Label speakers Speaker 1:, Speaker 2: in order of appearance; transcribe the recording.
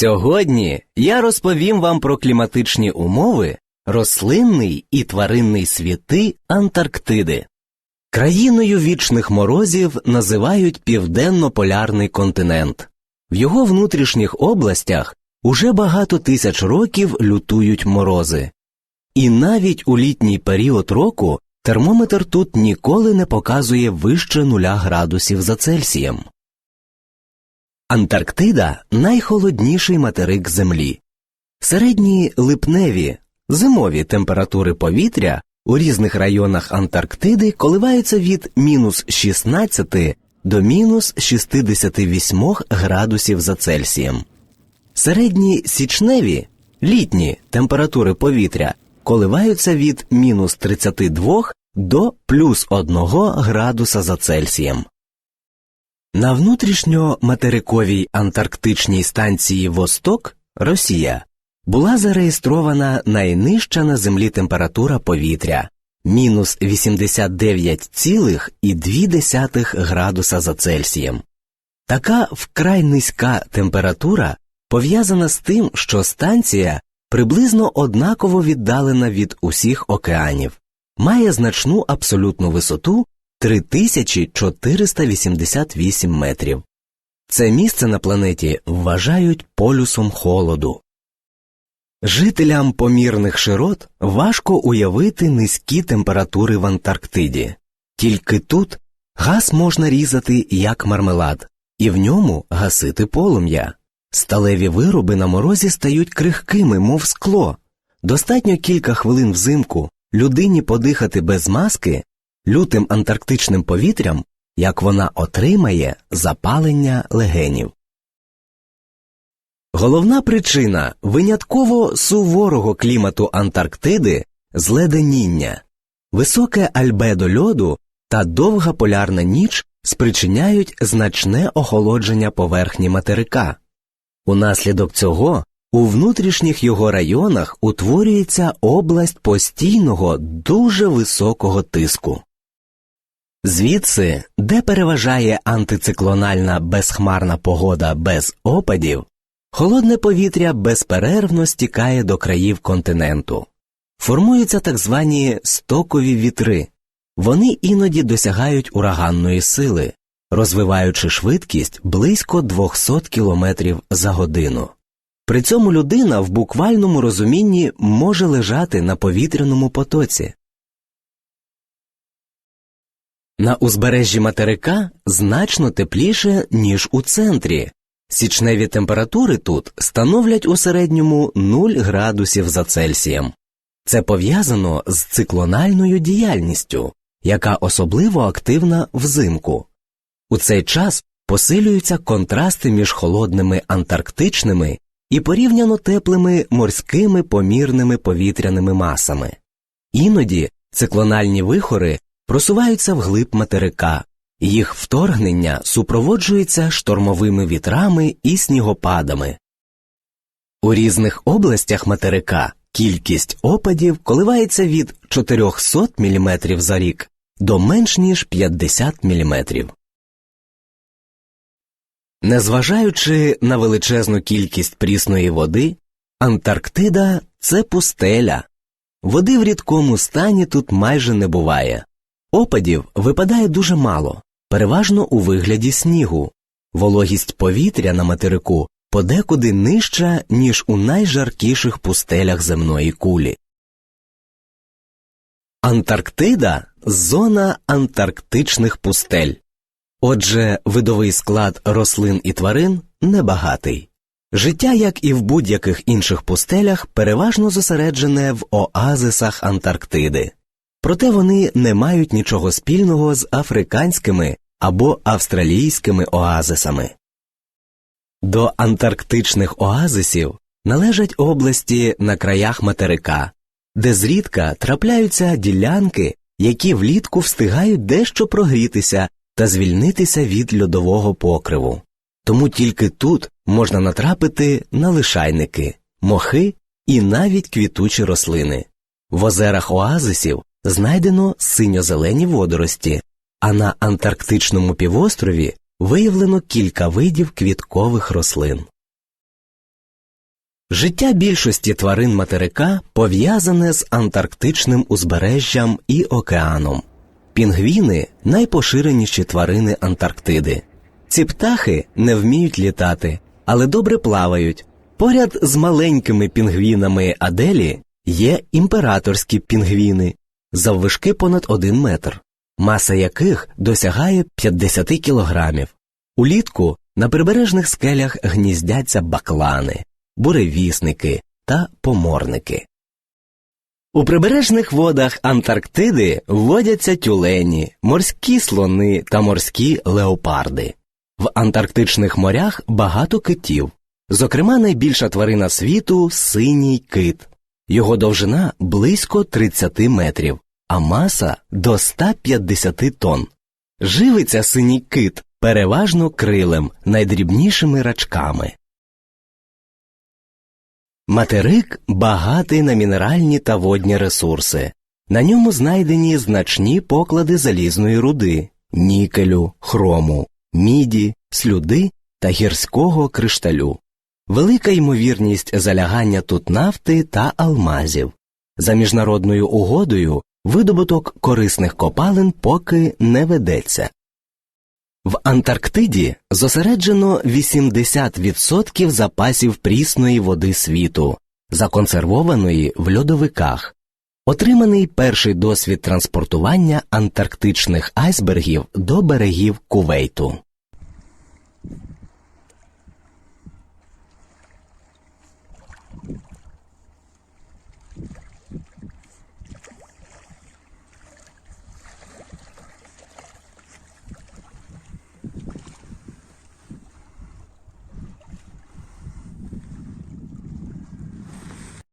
Speaker 1: Сьогодні я розповім вам про кліматичні умови, рослинний і тваринний світи Антарктиди. Країною вічних морозів називають південно-полярний континент. В його внутрішніх областях уже багато тисяч років лютують морози. І навіть у літній період року термометр тут ніколи не показує вище нуля градусів за Цельсієм. Антарктида найхолодніший материк Землі. Середні липневі зимові температури повітря у різних районах Антарктиди коливаються від мінус 16 до мінус 68 градусів за Цельсієм. Середні січневі літні температури повітря коливаються від мінус 32 до плюс 1 градуса за Цельсієм. На внутрішньо-материковій антарктичній станції Восток Росія була зареєстрована найнижча на землі температура повітря мінус 89,2 градуса за Цельсієм. Така вкрай низька температура пов'язана з тим, що станція приблизно однаково віддалена від усіх океанів, має значну абсолютну висоту 3488 метрів. Це місце на планеті вважають полюсом холоду. Жителям помірних широт важко уявити низькі температури в Антарктиді. Тільки тут газ можна різати як мармелад, і в ньому гасити полум'я. Сталеві вироби на морозі стають крихкими, мов скло. Достатньо кілька хвилин взимку людині подихати без маски лютим антарктичним повітрям, як вона отримає запалення легенів. Головна причина винятково суворого клімату Антарктиди зледеніння, високе альбедо льоду та довга полярна ніч спричиняють значне охолодження поверхні материка. Унаслідок цього у внутрішніх його районах утворюється область постійного дуже високого тиску. Звідси, де переважає антициклональна безхмарна погода без опадів, холодне повітря безперервно стікає до країв континенту. Формуються так звані стокові вітри, вони іноді досягають ураганної сили, розвиваючи швидкість близько 200 км за годину. При цьому людина в буквальному розумінні може лежати на повітряному потоці. На узбережжі материка значно тепліше, ніж у центрі. Січневі температури тут становлять у середньому 0 градусів за Цельсієм. Це пов'язано з циклональною діяльністю, яка особливо активна взимку. У цей час посилюються контрасти між холодними антарктичними і порівняно теплими морськими помірними повітряними масами. Іноді циклональні вихори просуваються вглиб материка, їх вторгнення супроводжується штормовими вітрами і снігопадами. У різних областях материка кількість опадів коливається від 400 мм за рік до менш ніж 50 мм. Незважаючи на величезну кількість прісної води, Антарктида це пустеля. Води в рідкому стані тут майже не буває. Опадів випадає дуже мало, переважно у вигляді снігу. Вологість повітря на материку подекуди нижча, ніж у найжаркіших пустелях земної кулі. Антарктида зона антарктичних пустель. Отже, видовий склад рослин і тварин небагатий. Життя, як і в будь-яких інших пустелях, переважно зосереджене в оазисах Антарктиди, проте вони не мають нічого спільного з африканськими або австралійськими оазисами. До антарктичних оазисів належать області на краях материка, де зрідка трапляються ділянки, які влітку встигають дещо прогрітися та звільнитися від льодового покриву. Тому тільки тут можна натрапити на лишайники, мохи і навіть квітучі рослини. В озерах оазисів знайдено синьо-зелені водорості, а на Антарктичному півострові виявлено кілька видів квіткових рослин. Життя більшості тварин материка пов'язане з антарктичним узбережжям і океаном. Пінгвіни найпоширеніші тварини Антарктиди. Ці птахи не вміють літати, але добре плавають. Поряд з маленькими пінгвінами Аделі є імператорські пінгвіни, заввишки понад один метр, маса яких досягає 50 кілограмів. Улітку на прибережних скелях гніздяться баклани, буревісники та поморники. У прибережних водах Антарктиди водяться тюлені, морські слони та морські леопарди. В антарктичних морях багато китів. Зокрема, найбільша тварина світу синій кит. Його довжина близько 30 метрів, а маса до 150 тонн. Живиться синій кит переважно крилем, найдрібнішими рачками. Материк багатий на мінеральні та водні ресурси. На ньому знайдені значні поклади залізної руди, нікелю, хрому, міді, слюди та гірського кришталю. Велика ймовірність залягання тут нафти та алмазів. За міжнародною угодою видобуток корисних копалин поки не ведеться. В Антарктиді зосереджено 80% запасів прісної води світу, законсервованої в льодовиках. Отриманий перший досвід транспортування антарктичних айсбергів до берегів Кувейту.